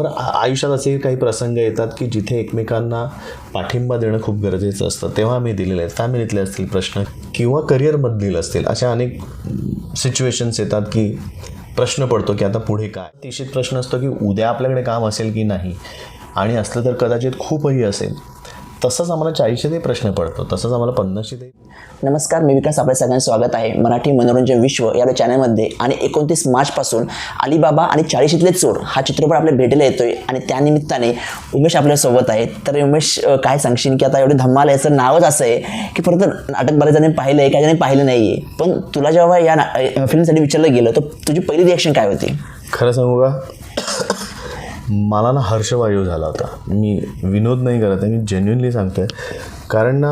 बरं आयुष्यात असे काही प्रसंग येतात की जिथे एकमेकांना पाठिंबा देणं खूप गरजेचं असतं. तेव्हा मी दिलेले आहेत फॅमिलीतले असतील प्रश्न किंवा करिअरमधील असतील अशा अनेक सिच्युएशन्स येतात की प्रश्न पडतो की आता पुढे काय? तिशीत प्रश्न असतो की उद्या आपल्याकडे काम असेल की नाही? आणि असलं तर कदाचित खूपही असेल. तसंच आम्हाला चाळीसशे ते प्रश्न पडतो तसंच आम्हाला पन्नासशे ते नमस्कार मी विकास आपल्या सगळ्यांचं स्वागत आहे. मराठी मनोरंजन विश्व या चॅनलमध्ये आणि एकोणतीस मार्चपासून अलिबाबा आणि चाळीशीतले चोर हा चित्रपट आपल्या भेटीला येतोय आणि त्यानिमित्ताने उमेश आपल्यासोबत आहे. तर उमेश काय सांगशील की आता एवढी धम्माल याचं नावच असं आहे की परत नाटक बऱ्याच जणांनी पाहिलं आहे काही जणांनी पाहिलं नाही आहे पण तुला जेव्हा या फिल्मसाठी विचारलं गेलं तर तुझी पहिली रिॲक्शन काय होती? खरं सांगू का? मला ना हर्षवायू झाला होता. मी विनोद नाही करत आहे मी जेन्युनली सांगतोय. कारण ना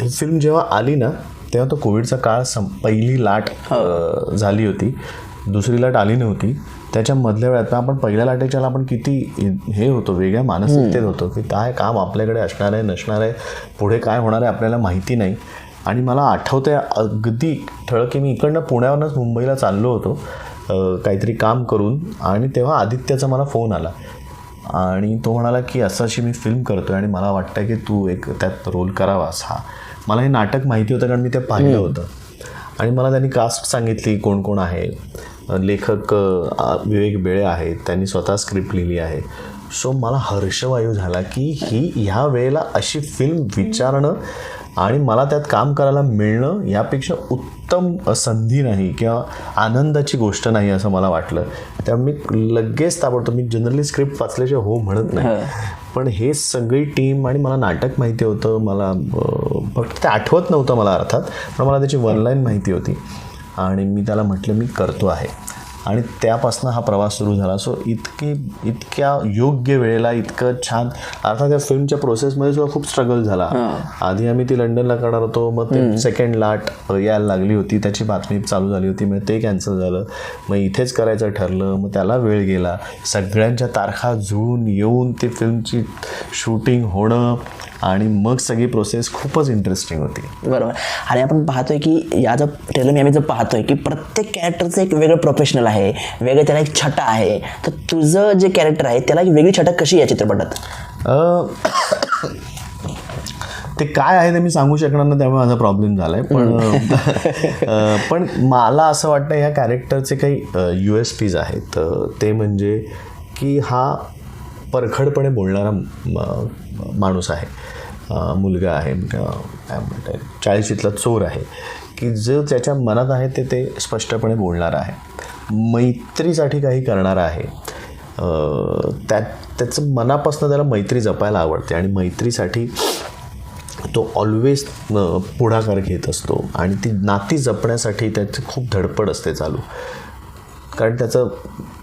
ही फिल्म जेव्हा आली ना तेव्हा तो कोविडचा काळ सं पहिली लाट झाली होती. दुसरी लाट आली नव्हती. त्याच्या मधल्या वेळात आपण पहिल्या लाटेच्याला आपण किती हे होतो वेगळ्या मानसिकतेत होतो की काय काम आपल्याकडे असणार आहे नसणार आहे पुढे काय होणार आहे आपल्याला माहिती नाही. आणि मला आठवतंय अगदी ठळक की मी इकडनं पुण्यावरूनच मुंबईला चाललो होतो. काहीतरी काम करून आणि तेव्हा आदित्याचा मला फोन आला. आणि तो म्हणाला की असं अशी मी फिल्म करतोय आणि मला वाटतं की तू एक त्यात रोल करावास हा. मला हे नाटक माहिती होतं कारण मी ते पाहिलं होतं. आणि मला त्यांनी कास्ट सांगितली कोण कोण आहे. लेखक विवेक बेळे आहेत त्यांनी स्वतः स्क्रिप्ट लिहिली आहे. सो मला हर्षवायू झाला की ही ह्या वेळेला अशी फिल्म विचारणं आणि मला त्यात काम करायला मिळणं यापेक्षा उत्तम संधी नाही किंवा आनंदाची गोष्ट नाही असं मला वाटलं. त्यामुळे मी लगेच ताबडतोब मी जनरली स्क्रिप्ट वाचल्याशिवाय हो म्हणत नाही. पण हे सगळी टीम आणि मला नाटक माहिती होतं मला फक्त ते आठवत नव्हतं मला अर्थात पण मला त्याची वनलाईन माहिती होती. आणि मी त्याला म्हटलं मी करतो आहे. आणि त्यापासून हा प्रवास सुरू झाला. सो इतकी इतक्या योग्य वेळेला इतकं छान अर्थात त्या फिल्मच्या प्रोसेसमध्ये सुद्धा खूप स्ट्रगल झाला. आधी आम्ही ती लंडनला करणार होतो मग ते सेकंड लाट यायला लागली होती. त्याची बातमी चालू झाली होती. मग ते कॅन्सल झालं. मग इथेच करायचं ठरलं. मग त्याला वेळ गेला. सगळ्यांच्या तारखा जुळून येऊन ती फिल्मची शूटिंग होणं आणि मग सगळी प्रोसेस खूपच इंटरेस्टिंग होती. बरोबर. आणि आपण पाहतोय की या जो ट्रेलर मी आम्ही जर पाहतोय की प्रत्येक कॅरेक्टरचं एक वेगळं प्रोफेशनल आहे वेगळं त्याला एक छटा आहे. तर तुझं जे कॅरेक्टर आहे त्याला एक वेगळी छटा कशी आहे या चित्रपटात? ते काय आहे ते मी सांगू शकणार ना त्यामुळे माझा प्रॉब्लेम झाला आहे पण पण मला असं वाटतं ह्या कॅरेक्टरचे काही यू एस पीज आहेत. ते म्हणजे की हा परखडपणे बोलणारा माणूस आहे. मुलगा आहे काय म्हणतात चाळीशीतला चोर आहे. की जो त्याच्या मनात आहे ते ते स्पष्टपणे बोलणार आहे. मैत्रीसाठी काही करणार आहे. त्यात त्या त्याचं मनापासून त्याला मैत्री जपायला आवडते आणि मैत्रीसाठी तो ऑलवेज पुढाकार घेत असतो आणि ती नाती जपण्यासाठी त्याची खूप धडपड असते चालू. कारण त्याचं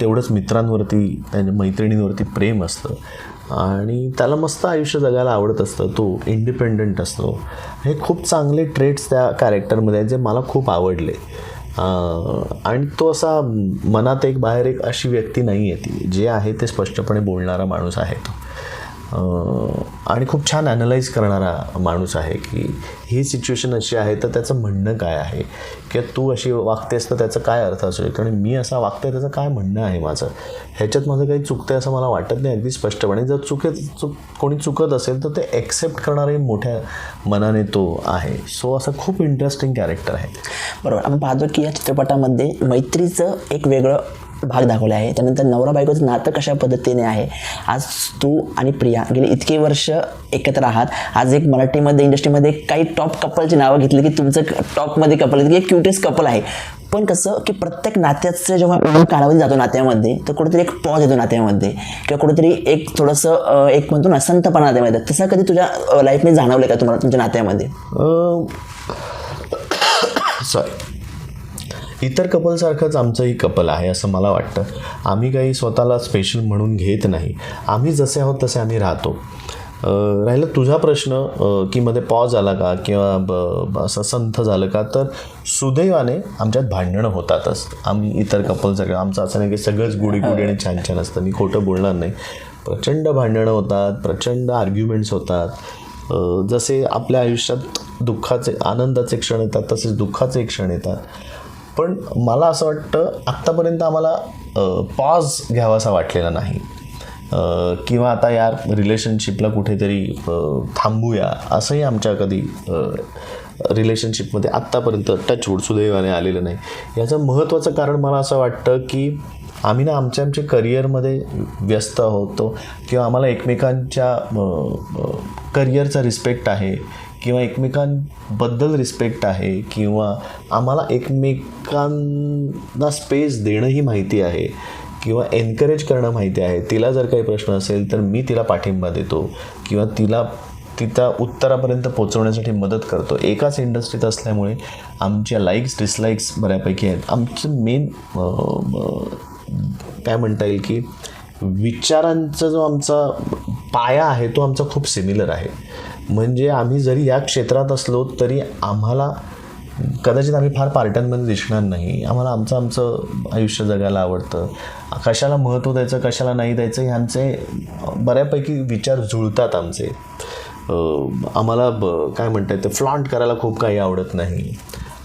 तेवढंच मित्रांवरती त्याच्या मैत्रिणींवरती प्रेम असतं. आणि त्याला मस्त आयुष्य जगायला आवडत असतं. तो इंडिपेंडंट असतो. हे खूप चांगले ट्रेट्स त्या कॅरेक्टरमध्ये आहेत जे मला खूप आवडले. आणि तो असा मनात एक बाहेर एक अशी व्यक्ती नाही आहे ती. जे आहे ते स्पष्टपणे बोलणारा माणूस आहे तो. आणि खूप छान ॲनलाईज करणारा माणूस आहे की ही सिच्युएशन अशी आहे तर त्याचं म्हणणं काय आहे? किंवा तू अशी वागतेस तर त्याचं काय अर्थ असू शकतो? आणि मी असा वागतोय त्याचं काय म्हणणं आहे माझं? ह्याच्यात माझं काही चुकतं आहे असं मला वाटत नाही अगदी स्पष्टपणे. जर चुकत चुक कोणी चुकत असेल तर ते ॲक्सेप्ट करणारे मोठ्या मनाने तो आहे. सो असं खूप इंटरेस्टिंग कॅरेक्टर आहे. बरोबर. आपण पाहतो की या चित्रपटामध्ये मैत्रीचं एक वेगळं भाग दाखवला आहे. त्यानंतर नवरा बायकोचं नातं कशा पद्धतीने आहे? आज तू आणि प्रिया गेले इतके वर्ष एकत्र आहात. आज एक मराठीमध्ये इंडस्ट्रीमध्ये काही टॉप कपलची नावं घेतली की तुमचं टॉपमध्ये कपल की एक क्युटेस्ट कपल आहे. पण कसं की प्रत्येक नात्याचं जेव्हा आपण कालावधी जातो नात्यामध्ये तर कुठेतरी एक पॉज येतो नात्यामध्ये. किंवा कुठेतरी एक थोडंसं एक म्हणतो ना संतपणा नात्यामध्ये. तसं कधी तुझ्या लाईफमध्ये जाणवलं का तुम्हाला तुमच्या नात्यामध्ये? सॉरी इतर कपलसारखंच आमचंही कपल आहे असं मला वाटतं. आम्ही काही स्वतःला स्पेशल म्हणून घेत नाही. आम्ही जसे आहोत तसे आम्ही राहतो. राहिलं राहिला तुझा प्रश्न की मध्ये पॉज आला का किंवा ब- असं संथ झालं का? तर सुदैवाने आमच्यात भांडणं होतातच. आम्ही इतर कपलसारखं आमचं असं नाही की सगळंच गुडी गुडी आणि छान छान असतं. मी खोटं बोलणार नाही. प्रचंड भांडणं होतात प्रचंड आर्ग्युमेंट्स होतात. जसे आपल्या आयुष्यात दुःखाचे आनंदाचे क्षण येतात तसेच दुःखाचे क्षण येतात. पण मला असं वाटतं आत्तापर्यंत आम्हाला पॉज घ्यावासा वाटलेला नाही. किंवा आता यार रिलेशनशिपला कुठेतरी थांबूया असंही आमच्या कधी रिलेशनशिपमध्ये आत्तापर्यंत टचवूड सुदैवाने आलेलं नाही. याचं महत्त्वाचं कारण मला असं वाटतं की आम्ही ना आमच्या आमच्या करिअरमध्ये व्यस्त होतो किंवा आम्हाला एकमेकांच्या करिअरचा रिस्पेक्ट आहे. किंवा एकमेकांबद्दल रिस्पेक्ट आहे किंवा आम्हाला एकमेकांना स्पेस देणंही माहिती आहे किंवा एनकरेज करणं माहिती आहे. तिला जर काही प्रश्न असेल तर मी तिला पाठिंबा देतो किंवा तिला तिथं उत्तरापर्यंत पोचवण्यासाठी मदत करतो. एकाच इंडस्ट्रीत असल्यामुळे आमच्या लाईक्स डिसलाईक्स बऱ्यापैकी आहेत. आमचं मेन काय म्हणता येईल की विचारांचा जो आमचा पाया आहे तो आमचा खूप सिमिलर आहे. म्हणजे आम्ही जरी या क्षेत्रात असलो तरी आम्हाला कदाचित आम्ही फार पार्ट्यांमध्ये दिसणार नाही. आम्हाला आमचं आमचं आयुष्य जगायला आवडतं. कशाला महत्त्व द्यायचं कशाला नाही द्यायचं ह्यांचे बऱ्यापैकी विचार जुळतात आमचे. आम्हाला ब काय म्हणता येतं फ्लॉन्ट करायला खूप काही आवडत नाही.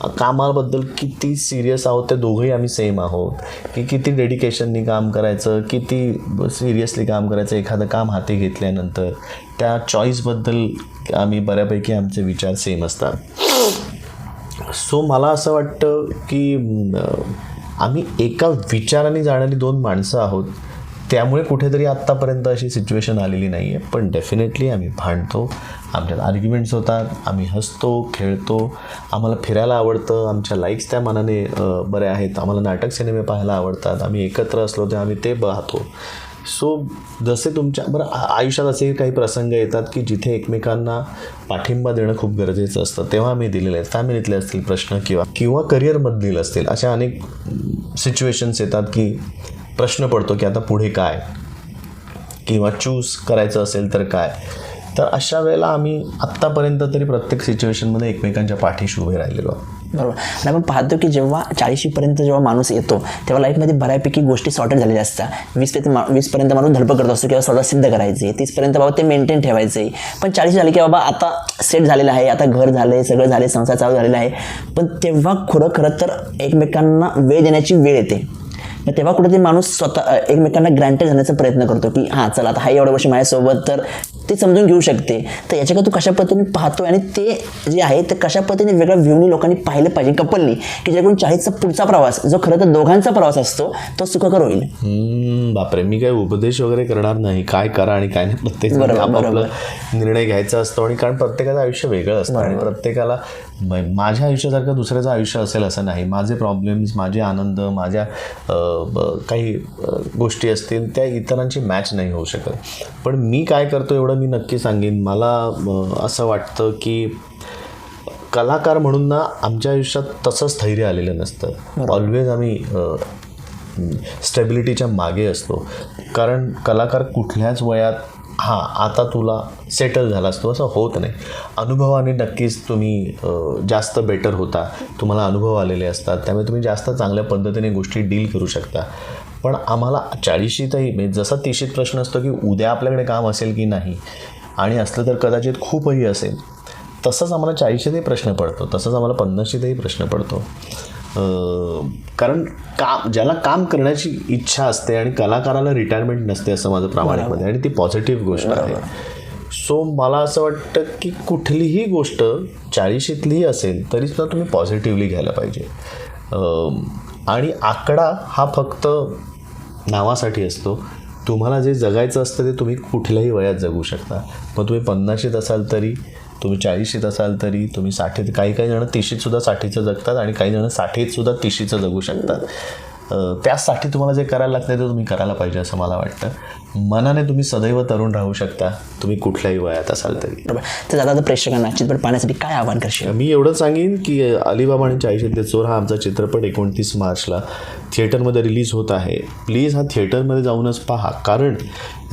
कामाबद्दल किती सिरियस आहोत ते दोघंही आम्ही सेम आहोत. की किती डेडिकेशननी काम करायचं किती सिरियसली काम करायचं एखादं काम हाती घेतल्यानंतर. त्या चॉईसबद्दल आम्ही बऱ्यापैकी आमचे विचार सेम असतात. सो मला असं वाटतं की आम्ही एका विचाराने जाणारी दोन माणसं आहोत. त्यामुळे कुठेतरी आत्तापर्यंत अशी सिच्युएशन आलेली नाही आहे पण डेफिनेटली आम्ही भांडतो आमच्यात आर्ग्युमेंट्स होतात आम्ही हसतो खेळतो आम्हाला फिरायला आवडतं आमच्या लाईक्स त्या मनाने बऱ्या आहेत आम्हाला नाटक सिनेमे पाहायला आवडतात आम्ही एकत्र असलो तर आम्ही ते पाहतो. सो जसे तुमच्या बरं आयुष्यात असे काही प्रसंग येतात की जिथे एकमेकांना पाठिंबा देणं खूप गरजेचं असतं तेव्हा आम्ही दिलेले आहेत फॅमिलीतले असतील प्रश्न किंवा किंवा करिअरमधील असतील अशा अनेक सिच्युएशन्स येतात की प्रश्न पडतो की आता पुढे काय? किंवा चूज करायचं असेल तर काय? तर अशा वेळेला आम्ही आत्तापर्यंत तरी प्रत्येक सिच्युएशनमध्ये एकमेकांच्या पाठीशी उभे राहिलेलो बरोबर. आणि आपण पाहतो की जेव्हा चाळीशीपर्यंत जेव्हा माणूस येतो तेव्हा लाईफमध्ये बऱ्यापैकी गोष्टी सॉर्टेड झालेल्या असतात. वीस ते मा वीसपर्यंत माणूस धडपड करत असतो किंवा स्वतः सिद्ध करायचे. तीसपर्यंत बाबा ते मेंटेन ठेवायचे. पण चाळीस झाले की बाबा आता सेट झालेलं आहे आता घर झालं आहे सगळं झाले संसार चालू झालेला आहे. पण तेव्हा खरं खरं तर एकमेकांना वेळ देण्याची वेळ येते. मग तेव्हा कुठेतरी माणूस स्वतः एकमेकांना ग्रँटेड जाण्याचा प्रयत्न करतो की हां चला आता हा एवढ्या वर्ष माझ्यासोबत तर ते समजून घेऊ शकते. तर याच्याकडे तू कशा पद्धतीने पाहतोय आणि ते जे आहे ते कशा पद्धतीने वेगळ्या व्ह्यूनी लोकांनी पाहिलं पाहिजे कपलनी की जेणेकरून चाळीसचा पुढचा प्रवास जो खरं तर दोघांचा प्रवास असतो तो सुखकर होईल. बापरे मी काही उपदेश वगैरे करणार नाही. काय करा आणि काय नाही प्रत्येक निर्णय घ्यायचा असतो आणि कारण प्रत्येकाचं आयुष्य वेगळं असतं आणि प्रत्येकाला माझ्या आयुष्यासारखं दुसऱ्याचं आयुष्य असेल असं नाही. माझे प्रॉब्लेम्स माझे आनंद माझ्या काही गोष्टी असतील त्या इतरांची मॅच नाही होऊ शकत. पण मी काय करतो एवढं मी नक्की सांगेन. मला असं वाटतं की कलाकार म्हणून ना आमच्या आयुष्यात तसं स्थैर्य आलेलं नसतं. ऑलवेज आम्ही स्टेबिलिटीच्या मागे असतो. कारण कलाकार कुठल्याच वयात हां आता तुला सेटल झालास तू असं होत नाही. अनुभवाने नक्कीच तुम्ही जास्त बेटर होता. तुम्हाला अनुभव आलेले असतात. त्यामुळे तुम्ही जास्त चांगल्या पद्धतीने गोष्टी डील करू शकता. पण आम्हाला चाळीशीतही म्हणजे जसा तिशीत प्रश्न असतो की उद्या आपल्याकडे काम असेल की नाही आणि असलं तर कदाचित खूपही असेल तसंच आम्हाला चाळीशीतही प्रश्न पडतो. तसंच आम्हाला पन्नाशीतही प्रश्न पडतो. कारण काम ज्याला काम करण्याची इच्छा असते आणि कलाकाराला रिटायरमेंट नसते असं माझं प्रामाणिकपणे आणि ती पॉझिटिव्ह गोष्ट आहे. सो मला असं वाटतं की कुठलीही गोष्ट चाळीशीतलीही असेल तरी सुद्धा तुम्ही पॉझिटिव्हली घ्यायला पाहिजे. आणि आकडा हा फक्त नावासाठी असतो. तुम्हाला जे जगायचं असतं ते तुम्ही कुठल्याही वयात जगू शकता. मग तुम्ही पन्नाशीत असाल तरी तुम्ही चाळीशीत असाल तरी तुम्ही साठीत काही काही जण तिशीत सुद्धा साठीचं जगतात आणि काही जण साठीत सुद्धा तिशीचं जगू शकतात. त्यासाठी तुम्हाला जे करायला लागतं ते तुम्ही करायला पाहिजे असं मला वाटतं. मनाने तुम्ही सदैव तरुण राहू शकता. तुम्ही कुठल्याही वयात असाल तरी. बरोबर. तर दादा प्रेक्षकांना चित्रपट पाहण्यासाठी काय आवाहन करशील? मी एवढं सांगेन की अलिबाबा आणि चाळीशीतले चोर हा आमचा चित्रपट एकोणतीस मार्चला थिएटरमध्ये रिलीज होत आहे. प्लीज हा थिएटरमध्ये जाऊनच पहा. कारण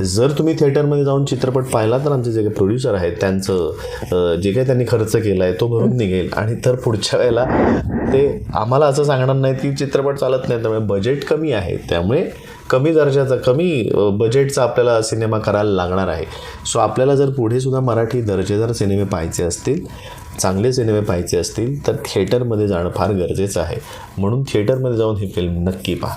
जर तुम्ही थिएटरमध्ये जाऊन चित्रपट पाहिला तर आमचे जे काही प्रोड्युसर आहेत त्यांचं जे काही त्यांनी खर्च केला आहे तो भरून निघेल. आणि तर पुढच्या वेळेला ते आम्हाला असं सांगणार नाहीत की चित्रपट चालत नाही त्यामुळे बजेट कमी आहे. त्यामुळे कमी दर्जाचा कमी बजेटचा आपल्याला सिनेमा करायला लागणार आहे. सो आपल्याला जर पुढे सुद्धा मराठी दर्जेदार सिनेमे पाहायचे असतील चांगले सिनेमे पाहायचे असतील तर थिएटरमध्ये जाणं फार गरजेचं आहे. म्हणून थिएटरमध्ये जाऊन ही फिल्म नक्की पहा.